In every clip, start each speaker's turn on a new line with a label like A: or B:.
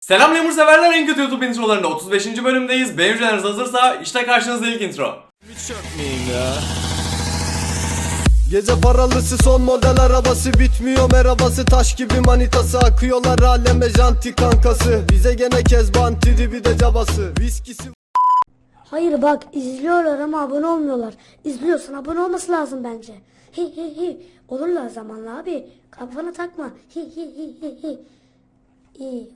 A: Selam Lemur severler en kötü YouTube introlarında 35. bölümdeyiz. Benim jeneriz hazırsa işte karşınızda ilk intro.
B: Gece paralısı son model arabası Bitmiyor merhabası taş gibi manitası Akıyorlar aleme janti kankası Bize gene kezban tribi de cabası Viskisi
C: Hayır bak izliyorlar ama abone olmuyorlar. İzliyorsan abone olması lazım bence. Hi hi hi. Olurlar zamanla abi. Kafana takma. Hi hi hi hi hi. İyi.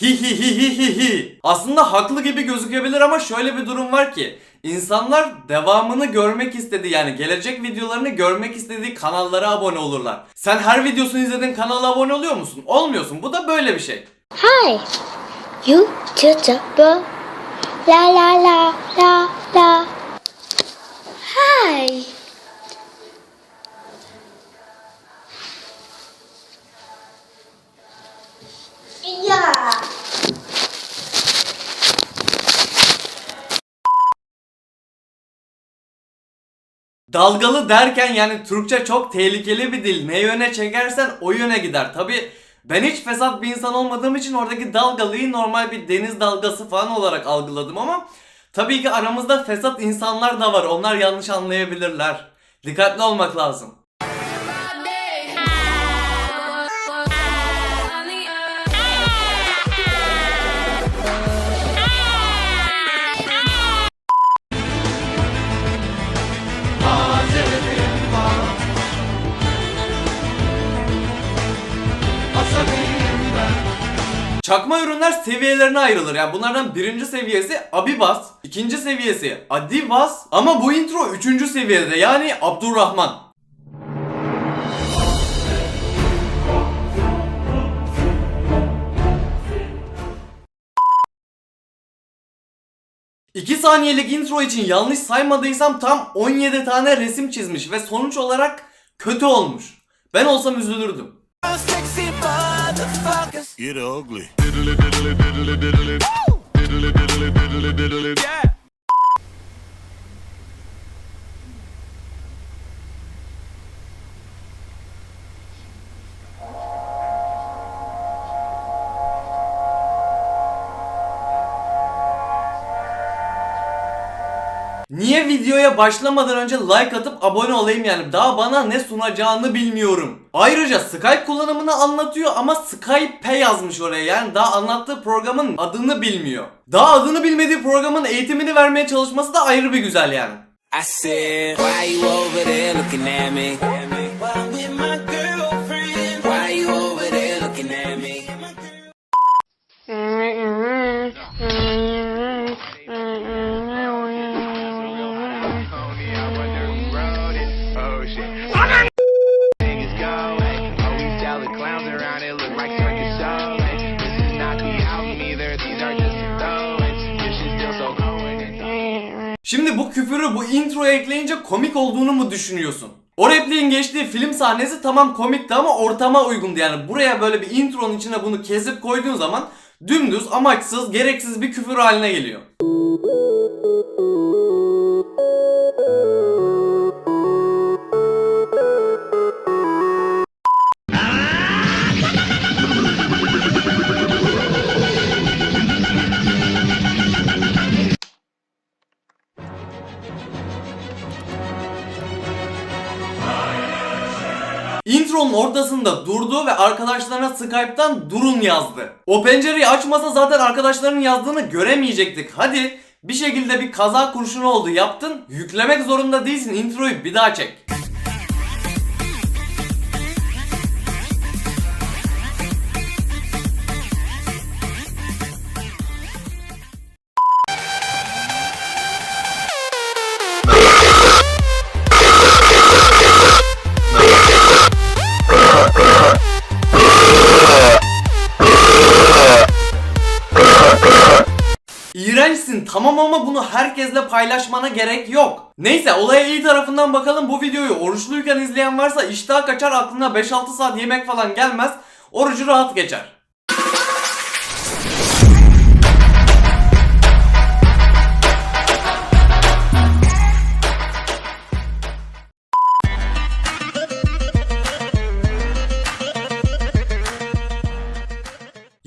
A: Hi hi hi hi hi hi. Aslında haklı gibi gözükebilir ama şöyle bir durum var ki insanlar devamını görmek istediği yani gelecek videolarını görmek istediği kanallara abone olurlar. Sen her videosunu izlediğin kanala abone oluyor musun? Olmuyorsun. Bu da böyle bir şey.
D: Hi, YouTuber. La la la la la. Hi.
A: Dalgalı derken yani Türkçe çok tehlikeli bir dil. Ne yöne çekersen o yöne gider. Tabi ben hiç fesat bir insan olmadığım için oradaki dalgalıyı normal bir deniz dalgası falan olarak algıladım ama tabii ki aramızda fesat insanlar da var. Onlar yanlış anlayabilirler. Dikkatli olmak lazım. Çakma ürünler seviyelerine ayrılır. Yani bunlardan birinci seviyesi Abibas, ikinci seviyesi Adibas ama bu intro üçüncü seviyede yani Abdurrahman. İki saniyelik intro için yanlış saymadıysam tam 17 tane resim çizmiş ve sonuç olarak kötü olmuş. Ben olsam üzülürdüm. motherfuckers.
E: Get ugly.
A: Diddly, diddly, diddly, diddly. Woo! Diddly, diddly. Videoya başlamadan önce like atıp abone olayım yani? Daha bana ne sunacağını bilmiyorum. Ayrıca Skype kullanımını anlatıyor ama Skype yazmış oraya. Yani daha anlattığı programın adını bilmiyor. Daha adını bilmediği programın eğitimini vermeye çalışması da ayrı bir güzel yani.
F: I said, Why you over there looking at me?
A: Şimdi bu küfürü bu introya ekleyince komik olduğunu mu düşünüyorsun? O repliğin geçtiği film sahnesi tamam komikti ama ortama uygundu yani. Buraya böyle bir intronun içine bunu kesip koyduğun zaman dümdüz, amaçsız, gereksiz bir küfür haline geliyor. Intronun ortasında durdu ve arkadaşlarına Skype'tan durun yazdı. O pencereyi açmasa zaten arkadaşlarının yazdığını göremeyecektik. Hadi bir şekilde bir kaza kurşunu oldu yaptın. Yüklemek zorunda değilsin introyu bir daha çek. Tamam ama bunu herkesle paylaşmana gerek yok. Neyse olaya iyi tarafından bakalım bu videoyu oruçluyken izleyen varsa iştah kaçar aklına 5-6 saat yemek falan gelmez. Orucu rahat geçer.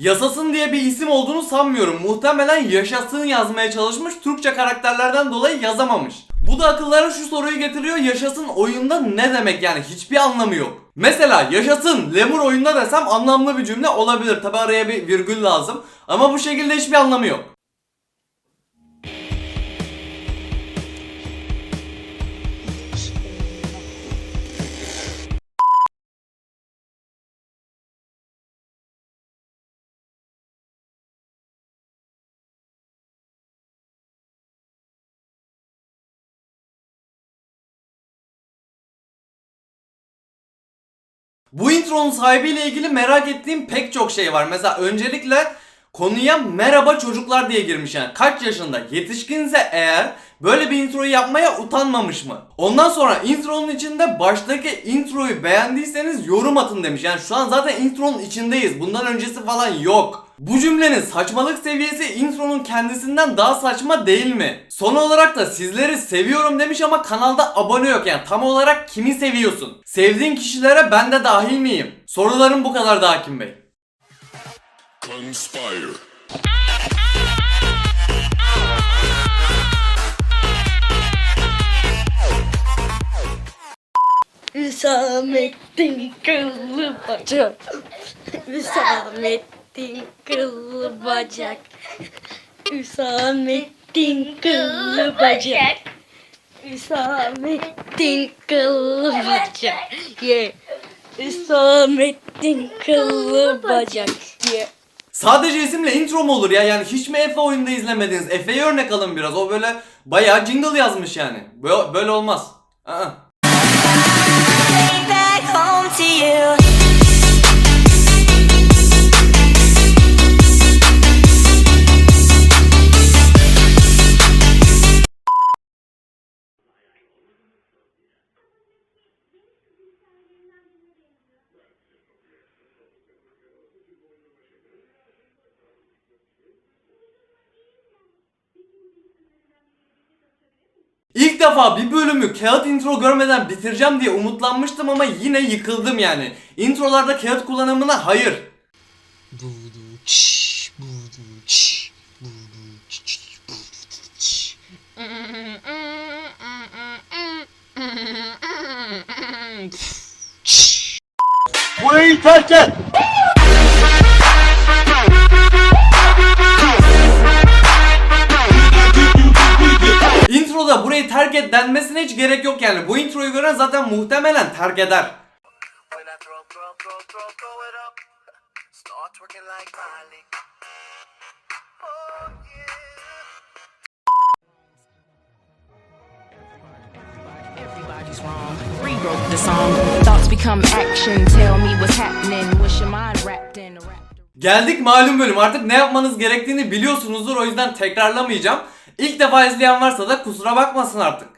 A: Yasasın diye bir isim olduğunu sanmıyorum. Muhtemelen yaşasın yazmaya çalışmış. Türkçe karakterlerden dolayı yazamamış. Bu da akıllara şu soruyu getiriyor. Yaşasın oyunda ne demek yani? Hiçbir anlamı yok. Mesela yaşasın lemur oyunda desem anlamlı bir cümle olabilir. Tabi araya bir virgül lazım. Ama bu şekilde hiçbir anlamı yok. Bu intronun sahibiyle ilgili merak ettiğim pek çok şey var. Mesela öncelikle konuya merhaba çocuklar diye girmiş yani. Kaç yaşında? Yetişkinse eğer böyle bir introyu yapmaya utanmamış mı? Ondan sonra intronun içinde baştaki introyu beğendiyseniz yorum atın demiş. Yani şu an zaten intronun içindeyiz. Bundan öncesi falan yok. Bu cümlenin saçmalık seviyesi intronun kendisinden daha saçma değil mi? Son olarak da sizleri seviyorum demiş ama kanalda abone yok yani tam olarak kimi seviyorsun? Sevdiğin kişilere ben de dahil miyim? Sorularım bu kadar da Hakim Bey.
E: Conspire.
G: Hüsamettin kıllı bacak. Hüsamettin kıllı bacak. Hüsamettin kıllı bacak. Hüsamettin kıllı bacak. Hüsamettin kıllı bacak.
A: Sadece isimle intro mu olur ya? Yani hiç mi Efe oyunda izlemediniz? Efe'yi örnek alın biraz. O böyle bayağı jingle yazmış yani. Böyle, böyle olmaz. Aa.
H: you
A: İlk defa bir bölümü kağıt intro görmeden bitireceğim diye umutlanmıştım ama yine yıkıldım yani. Introlarda kağıt kullanımına hayır. Burayı terk et denmesine hiç gerek yok yani. Bu introyu gören zaten muhtemelen terk eder.
I: Oh
A: Geldik malum bölüm. Artık ne yapmanız gerektiğini biliyorsunuzdur. O yüzden tekrarlamayacağım. İlk defa izleyen varsa da kusura bakmasın artık.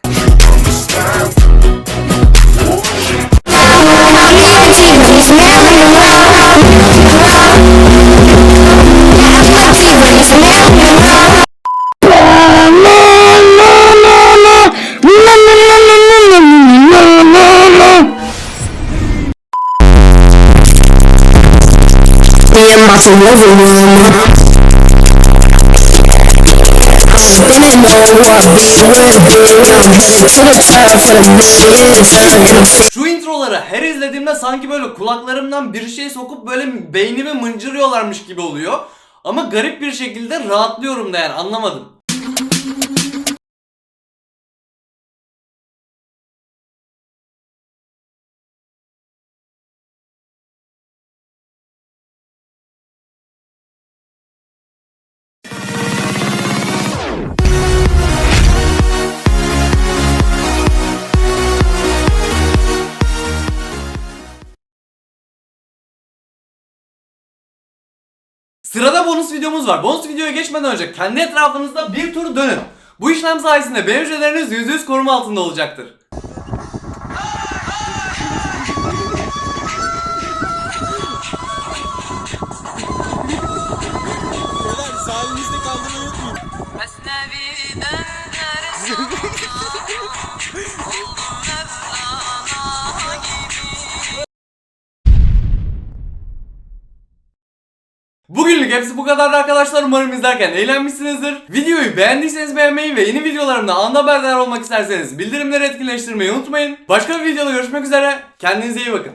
A: Şu introları her izlediğimde sanki böyle kulaklarımdan bir şey sokup böyle beynimi mıncırıyorlarmış gibi oluyor. Ama garip bir şekilde rahatlıyorum da yani anlamadım. Sırada bonus videomuz var. Bonus videoya geçmeden önce kendi etrafınızda bir tur dönün. Bu işlem sayesinde benim hücreleriniz %100 koruma altında olacaktır. Beyler. Hepsi bu kadardı arkadaşlar. Umarım izlerken eğlenmişsinizdir. Videoyu beğendiyseniz beğenmeyi ve yeni videolarımda anda haberdar olmak isterseniz bildirimleri etkinleştirmeyi unutmayın. Başka bir videoda görüşmek üzere. Kendinize iyi bakın.